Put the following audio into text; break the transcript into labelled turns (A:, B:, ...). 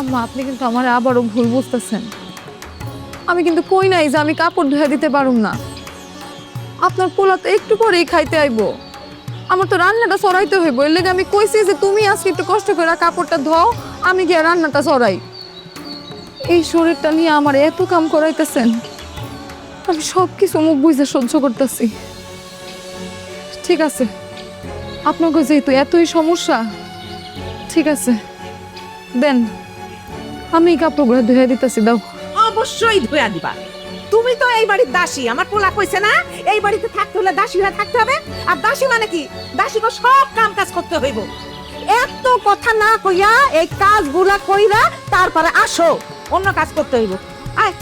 A: আম্মা, আপনি কিন্তু আমার আবারও ভুল বুঝতেছেন। আমি কিন্তু কই নাই যে আমি কাপড় ধুয়ে দিতে পারুম না। আপনার পোলা তো একটু পরেই খাইতে আইবো। আমার তো রান্নাটা সরাইতে হইব। এর লেগে আমি কইছি যে তুমি আজকে একটু কষ্ট করে কাপড়টা ধোও, আমি গিয়ে রান্নাটা সরাই। এই শরীরটা নিয়ে আমার এত কাম করাইতেছেন। আমি সব কিছু মুখ বুঝে সহ্য করতেছি। ঠিক আছে। আপনাকে যেহেতু এতই সমস্যা, ঠিক আছে। দেন। আমি কাপড় কাপড়গুলো ধুয়ে দিতেছি, দাও।
B: অবশ্যই ধুইয়া দিবা। তুমি তো এই বাড়ির দাসী, আমার পোলা কইছে না, এই বাড়িতে থাকতে হলে দাসী হয়ে থাকতে হবে, আর দাসী মানে কি? দাসীকে সব কাম কাজ করতে হইব। এত কথা না কইয়া এই কাজগুলা কইরা তারপরে আসো, অন্য কাজ করতে হইব। আয়।